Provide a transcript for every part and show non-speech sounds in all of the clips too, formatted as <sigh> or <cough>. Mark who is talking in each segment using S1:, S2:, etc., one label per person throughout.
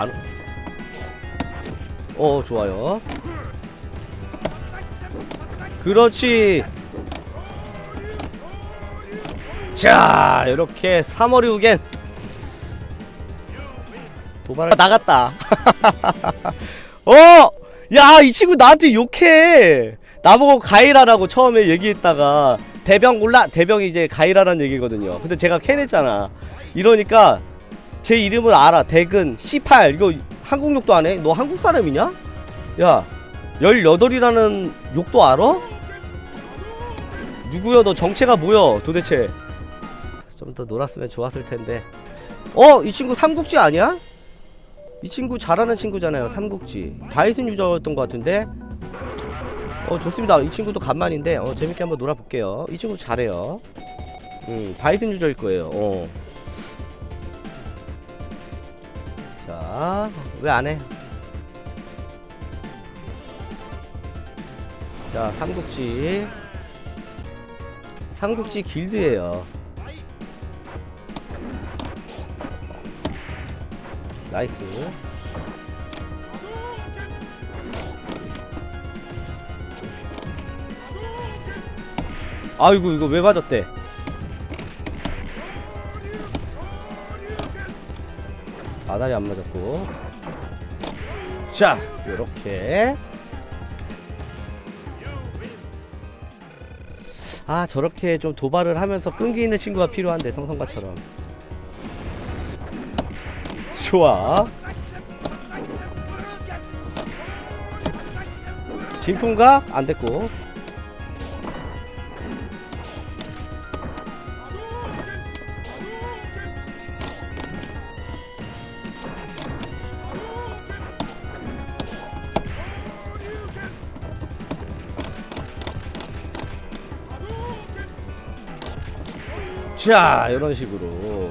S1: 안. 어 좋아요. 그렇지. 자 이렇게 3월이 후겐 도발 나갔다. <laughs> 어, 야 이 친구 나한테 욕해. 나보고 가이라라고 처음에 얘기했다가 대병 몰라 대병이 이제 가이라라는 얘기거든요. 근데 제가 캐냈잖아. 이러니까 제 이름을 알아. 대근 18 이거 한국 욕도 안 해? 너 한국 사람이냐? 야 18이라는 욕도 알아? 누구야 너 정체가 뭐야 도대체 좀 더 놀았으면 좋았을 텐데 어? 이 친구 삼국지 아니야? 이 친구 잘하는 친구잖아요 삼국지 바이슨 유저였던 것 같은데 어 좋습니다 이 친구도 간만인데 어 재밌게 한번 놀아볼게요 이 친구 잘해요 음 바이슨 유저일 거예요 어. 어자왜 안 해? 자 삼국지. 삼국지 길드예요. 나이스. 아이고 이거 왜 맞았대 아다리 안 맞았고. 자 요렇게. 아 저렇게 좀 도발을 하면서 끈기 있는 친구가 필요한데 성성가처럼. 좋아. 진풍각? 안 됐고 자 이런 식으로.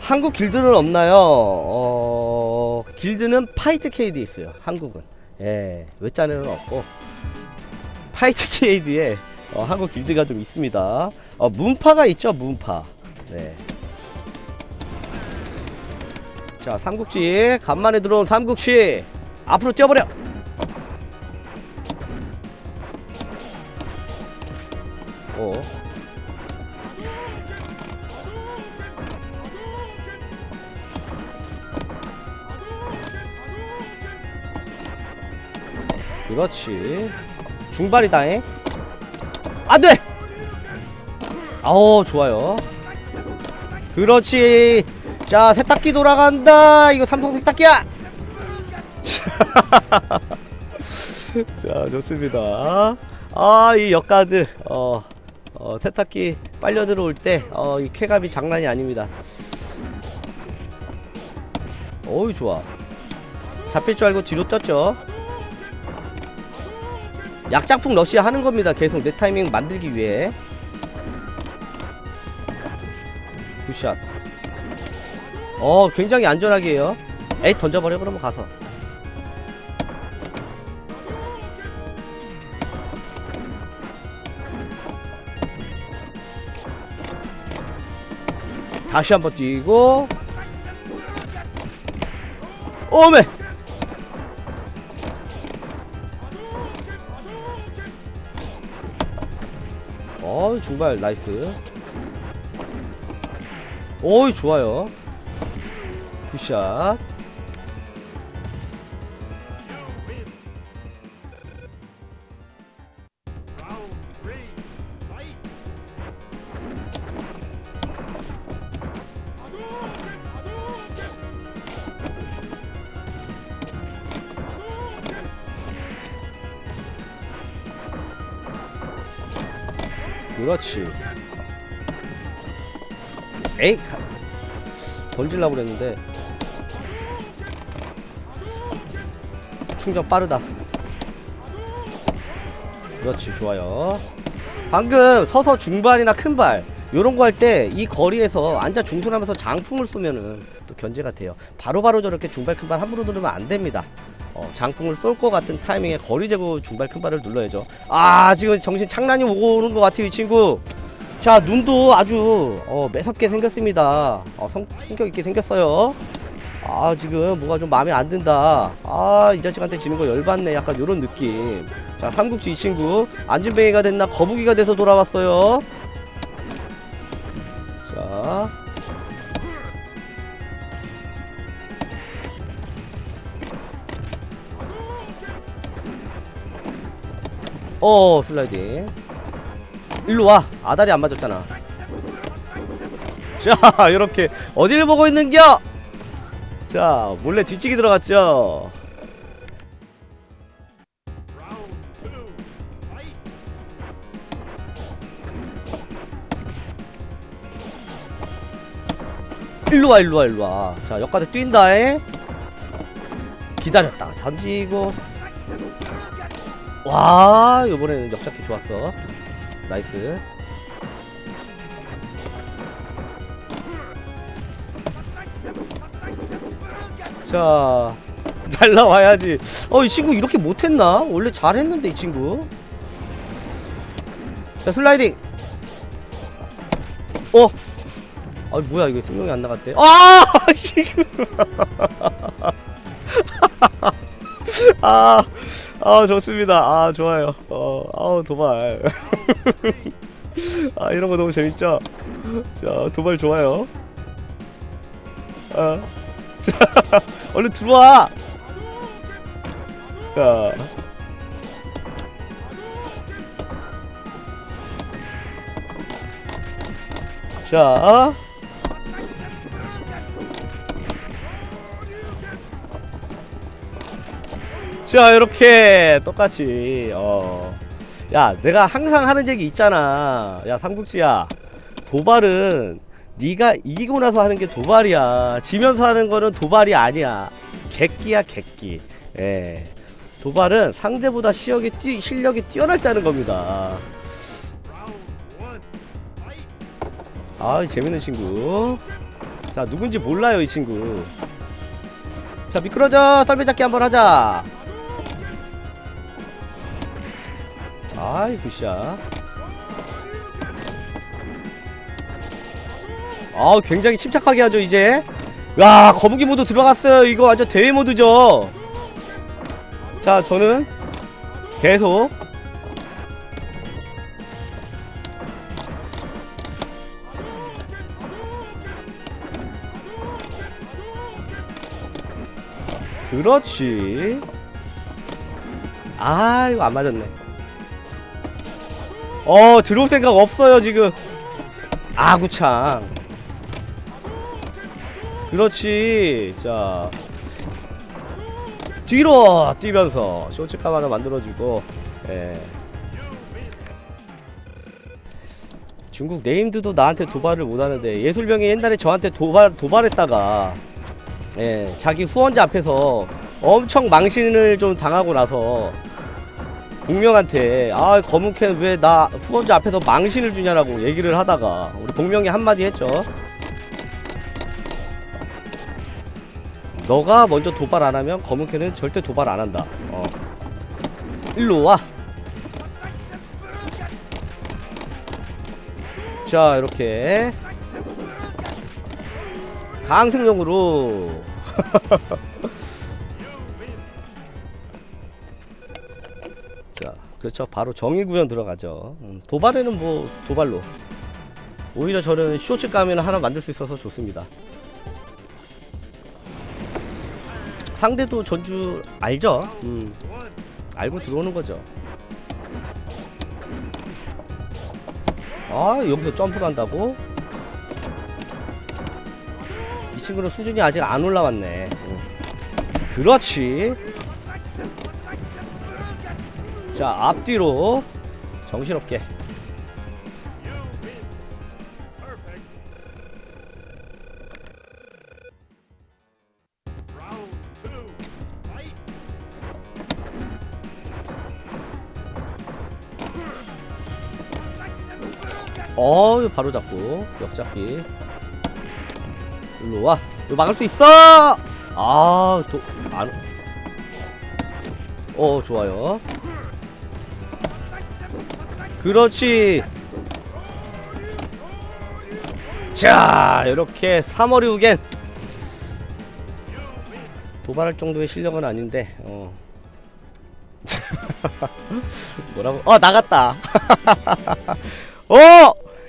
S1: 한국 길드는 없나요? 어 길드는 파이트 KD 있어요 한국은. 예 외짜내는 없고. 파이트 KD에 어, 한국 길드가 좀 있습니다. 어 문파가 있죠 문파. 네. 자 삼국지. 간만에 들어온 삼국지. 앞으로 뛰어버려 그렇지. 중발이다잉 안돼! 아오 좋아요. 그렇지. 자 세탁기 돌아간다. 이거 삼성 세탁기야! <laughs> 자 좋습니다. 아 이 역가드. 어, 어 세탁기 빨려 들어올 때어이 쾌감이 장난이 아닙니다. 어이 좋아. 잡힐 줄 알고 뒤로 떴죠 약장풍 러시 하는 겁니다. 계속 내 타이밍 만들기 위해. 굿샷. 어, 굉장히 안전하게 해요. 에이, 던져버려, 그러면 가서. 다시 한번 뛰고. 오메! 어 중발 나이스. 오이 좋아요. 굿샷 그렇지. 에이 가... 던질라고 그랬는데. 충전 빠르다. 그렇지 좋아요. 방금 서서 중발이나 큰발 요런 거 할 때 이 거리에서 앉아 중순하면서 장풍을 쏘면은 또 견제가 돼요. 바로 바로 저렇게 중발 큰발 함부로 누르면 안 됩니다 어, 장풍을 쏠 것 같은 타이밍에 거리 제고 중발 큰발을 눌러야죠. 아 지금 정신 창란이 오고 오는 것 같아요 이 친구. 자 눈도 아주 어, 매섭게 생겼습니다. 어, 성, 성격 있게 생겼어요. 아 지금 뭐가 좀 마음에 안 든다. 아 이 자식한테 지는 거 열받네. 약간 요런 느낌. 자 삼국지 이 친구. 안진뱅이가 됐나? 거북이가 돼서 돌아왔어요 어 슬라이딩. 일로와. 아다리 안 맞았잖아. 자 <laughs> 이렇게 어딜 보고 있는겨? 자 몰래 뒤치기 들어갔죠? 일로와 일로와 일로와. 자 역가대 뛴다에? 기다렸다가 던지고 와 요번에는 역잡기 좋았어. 나이스. 자 날라와야지. 어 이 친구 이렇게 못했나? 원래 잘했는데 이 친구. 자 슬라이딩. 어? 아 뭐야 이거 승용이 안 나갔대. 아! <laughs> 지금 <laughs> 아, 아 좋습니다. 아 좋아요. 어, 아우 도발. <laughs> 아 이런 거 너무 재밌죠. 자 도발 좋아요. 아, 자 <laughs> 얼른 들어와. 자. 자. 자 이렇게 똑같이 어 야 내가 항상 하는 얘기 있잖아. 야 삼국지야. 도발은 네가 이기고 나서 하는 게 도발이야. 지면서 하는 거는 도발이 아니야. 객기야 객기. 예. 도발은 상대보다 시력이 뛰, 실력이 뛰어날다는 겁니다. 아 재밌는 친구. 자 누군지 몰라요 이 친구. 자 미끄러져. 썰매잡기 한번 하자 아이 굿샷. 아 굉장히 침착하게 하죠 이제. 야 거북이 모드 들어갔어요. 이거 완전 대회 모드죠. 자 저는 계속 그렇지. 아 이거 안 맞았네 어 들어올 생각 없어요 지금. 아구창 그렇지. 자. 뒤로 뛰면서 쇼츠감 하나 만들어주고 예. 중국 네임드도 나한테 도발을 못하는데 예술병이 옛날에 저한테 도발 도발했다가 예 자기 후원자 앞에서 엄청 망신을 좀 당하고 나서 복명한테 아 검은캔 왜 나 후원자 앞에서 망신을 주냐라고 얘기를 하다가 우리 복명이 한마디 했죠 너가 먼저 도발 안 하면 검은캔은 절대 도발 안 한다. 어 일로 와. 자, 이렇게. 강승용으로 <laughs> 자, 그렇죠. 바로 정의 구현 들어가죠. 음, 도발에는 뭐 도발로. 오히려 저는 쇼츠 가면 하나 만들 수 있어서 좋습니다. 상대도 전주 알죠? 음, 알고 들어오는 거죠. 아, 여기서 점프를 한다고? 이 친구는 수준이 아직 안 올라왔네. 음. 그렇지. 자 앞뒤로 정신없게. 어 이거 바로 잡고 역잡기. 일로 와. 이거 막을 수 있어! 아도안 어 좋아요 그렇지. 자 이렇게 3월이 우겐 도발할 정도의 실력은 아닌데 어. <laughs> 뭐라고? 어 나갔다. <laughs> 어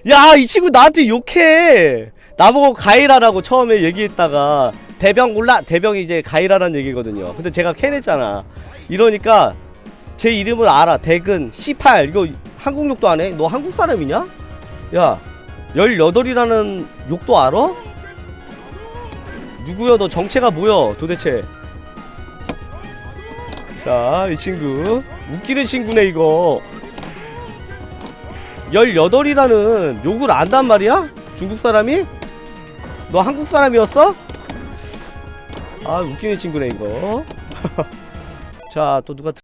S1: 야 이 친구 나한테 욕해. 나보고 가이라라고 처음에 얘기했다가 대병 몰라 대병이 이제 가이라란 얘기거든요. 근데 제가 캐냈잖아. 이러니까 제 이름을 알아. 대근 C8 이거 한국 욕도 안 해? 너 한국 사람이냐? 야 18이라는 욕도 알아? 누구야 너 정체가 뭐야 도대체 자 이 친구 웃기는 친구네 이거 18이라는 욕을 안단 말이야? 중국 사람이? 너 한국 사람이었어? 아 웃기는 친구네 이거 <laughs> 자 또 누가